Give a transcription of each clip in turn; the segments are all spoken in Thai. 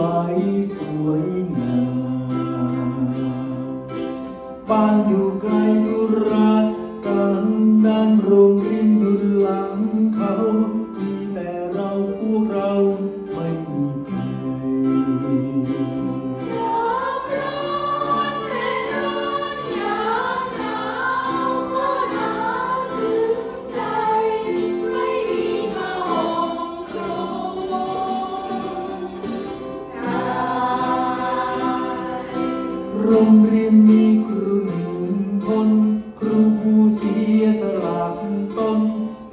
ไว้สวยงามบ้านอยู่ โรงเรียนมีครูหนึ่งคน ครูผู้เสียสละขึ้นต้น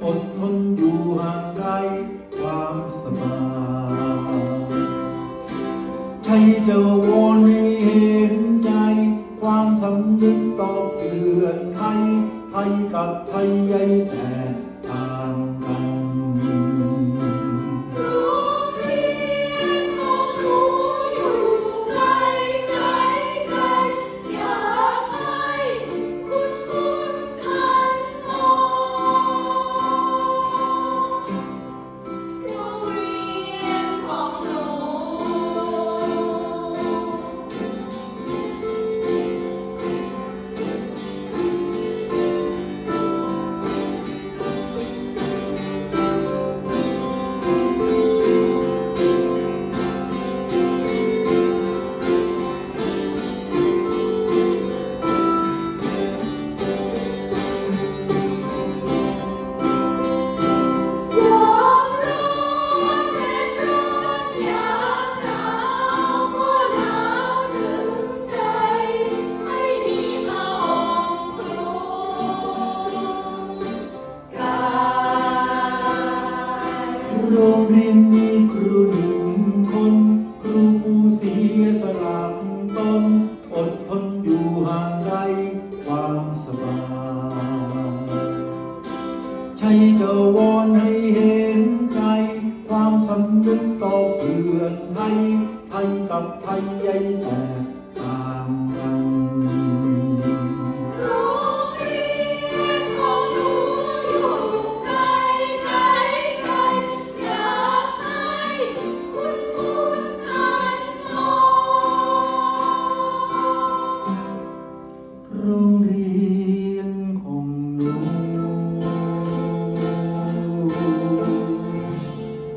อดทนอยู่ห่างไกลความสมาใช้เจะวอนให้เห็นใจ ความสำนึกต่อเกลื่อนไทยไทยกับไทยใหญ่แต่ โรงเรียนมีครูหนึ่งคน ครูผู้เสียสละตนอดทนอยู่ห่างไกลความสบายใช่จะวอนให้เห็นใจ ความสำนึกต่อเพื่อนไทยไทยกับไทยใหญ่ใจ